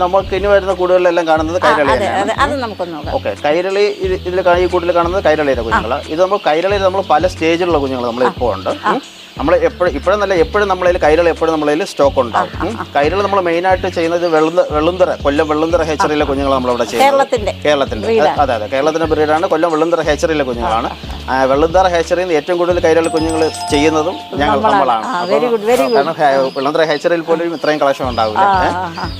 നമുക്ക് ഇനി വരുന്ന കൂടുകളിലെല്ലാം കാണുന്നത് കൈരളി അതെ തന്നെയാണ് അതെ. അത് നമുക്കൊന്ന് നോക്കാം. ഓക്കെ കൈരളി ഇത് ഇതിൽ ഈ കൂട്ടിൽ കാണുന്നത് കൈരളിയുടെ കുഞ്ഞുങ്ങൾ ഇത് നമ്മൾ കൈരളിയിൽ നമ്മൾ പല സ്റ്റേജിലുള്ള കുഞ്ഞുങ്ങൾ നമ്മൾ ഇപ്പോൾ ഉണ്ട്. നമ്മൾ എപ്പോഴും ഇപ്പോഴും നല്ല എപ്പോഴും നമ്മളതിൽ കൈരളി എപ്പോഴും നമ്മളതിൽ സ്റ്റോക്ക് ഉണ്ടാവും. ഉം. കൈരളി നമ്മൾ മെയിനായിട്ട് ചെയ്യുന്നത് വെള്ളുന്തര കൊല്ലം വെള്ളുന്തര ഹേച്ചറിയിലെ കുഞ്ഞുങ്ങൾ നമ്മളിവിടെ ചെയ്യുന്നത്. കേരളത്തിന്റെ അതെ അതെ. കേരളത്തിന്റെ ബ്രീഡാണ് കൊല്ലം വെള്ളുന്തര ഹേച്ചറിയിലെ കുഞ്ഞുങ്ങളാണ്. വെള്ളം വെള്ളുന്തര ഹേച്ചറിയിൽ നിന്ന് ഏറ്റവും കൂടുതൽ കൈരളി കുഞ്ഞുങ്ങൾ ചെയ്യുന്നതും ഞങ്ങൾ നമ്മളാണ്. കാരണം വെള്ളുന്തര ഹേച്ചറിയിൽ പോലും ഇത്രയും കളക്ഷൻ ഉണ്ടാവില്ല.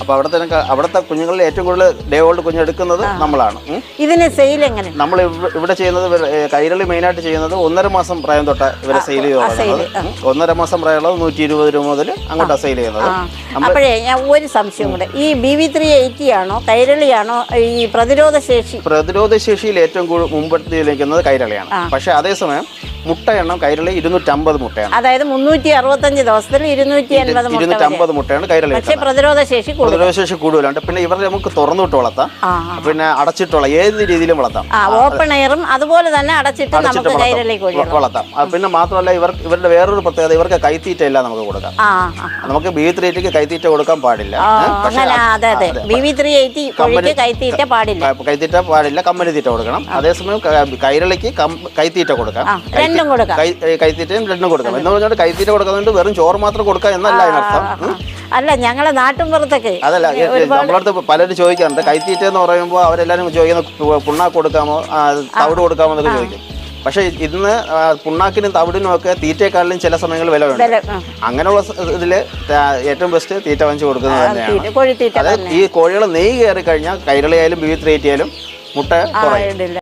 അപ്പോൾ അവിടെ തന്നെ. അവിടുത്തെ അവിടുത്തെ കുഞ്ഞുങ്ങളിൽ ഏറ്റവും കൂടുതൽ ഡേ ഓൾഡ് കുഞ്ഞെടുക്കുന്നത് നമ്മളാണ്. ഇതിന് സെയിൽ എങ്ങനെ? നമ്മൾ ഇവിടെ ചെയ്യുന്നത് കൈരളി മെയിനായിട്ട് ചെയ്യുന്നത് ഒന്നര മാസം പ്രായം തൊട്ട് ഇവരെ സെയിൽ ചെയ്ത്. ഒന്നര മാസം പ്രായമുള്ളത് നൂറ്റി ഇരുപത് രൂപ മുതൽ അങ്ങോട്ട് സെയിൽ ചെയ്യുന്നത്. അപ്പോഴേ ഞാൻ ഒരു സംശയം കൂടെ. ഈ ബി വി ത്രീ എയ്റ്റി ആണോ കൈരളിയാണോ? ഈ പ്രതിരോധ ശേഷി പ്രതിരോധ ശേഷിയിൽ ഏറ്റവും കൂടുതൽ മുമ്പെടുത്തി നിൽക്കുന്നത് കൈരളിയാണ്. പക്ഷേ അതേസമയം മുട്ട എണ്ണം കൈരളി ഇരുന്നൂറ്റമ്പത് മുട്ടയാണ്. അതായത് മുന്നൂറ്റി അറുപത്തഞ്ച് ദിവസത്തിൽ ഇരുന്നൂറ്റി അൻപത്. ഇരുന്നൂറ്റമ്പത് മുട്ടയാണ് കൈരളി പക്ഷേ പ്രതിരോധ ശേഷി കൂടുതൽ. പ്രതിരോധ ശേഷി കൂടുതലുണ്ട്. പിന്നെ ഇവരെ നമുക്ക് തുറന്നിട്ട് വളർത്താം. പിന്നെ അടച്ചിട്ടുള്ള ഏത് രീതിയിലും വളർത്താം. ഓപ്പൺ എയറും അതുപോലെ തന്നെ അടച്ചിട്ട് അടച്ചിട്ട് നമുക്ക് കൈരളി വളർത്താം. പിന്നെ മാത്രമല്ല ഇവർ ഇവരുടെ വേറൊരു പ്രത്യേകത ഇവർക്ക് കൈത്തീറ്റ എല്ലാം നമുക്ക് കൊടുക്കാം. നമുക്ക് ബി ത്രീറ്റിക്ക് കൈത്തീറ്റ കൊടുക്കാൻ പാടില്ല. ത്രീ കൈത്തീറ്റ പാടില്ല. കമ്പനി തീറ്റ കൊടുക്കണം. അതേസമയം കൈരളിക്ക് കൈത്തീറ്റ കൊടുക്കാം. രണ്ടും കൊടുക്കാം. കൈത്തീറ്റയും രണ്ടും കൊടുക്കാം. എന്ന് പറഞ്ഞാൽ കൈത്തീറ്റ കൊടുക്കുന്നതുകൊണ്ട് വെറും ചോറ് മാത്രം കൊടുക്കാം എന്നല്ല അതിനർത്ഥം. അല്ല ഞങ്ങളെ നാട്ടിൻപുറത്തൊക്കെ അതല്ല നമ്മളടുത്ത് പലരും ചോദിക്കാറുണ്ട്. കൈത്തീറ്റ എന്ന് പറയുമ്പോൾ അവരെല്ലാവരും ചോദിക്കുന്ന പുണ്ണാക്ക് കൊടുക്കാമോ? തവിട് കൊടുക്കാമോ എന്നൊക്കെ ചോദിക്കും. പക്ഷേ ഇന്ന് പുണ്ണാക്കിനും തവിടിനും ഒക്കെ തീറ്റയെക്കാളിലും ചില സമയങ്ങളിൽ വില വേണം. അങ്ങനെയുള്ള ഇതിൽ ഏറ്റവും ബെസ്റ്റ് തീറ്റ വാങ്ങിച്ചു കൊടുക്കുന്നത് തന്നെയാണ്. ഈ കോഴികൾ നെയ്യ് കയറി കഴിഞ്ഞാൽ കൈരളിയായാലും ബീഫ് റേറ്റ് ആയാലും മുട്ട കുറയും. ഇടില്ല.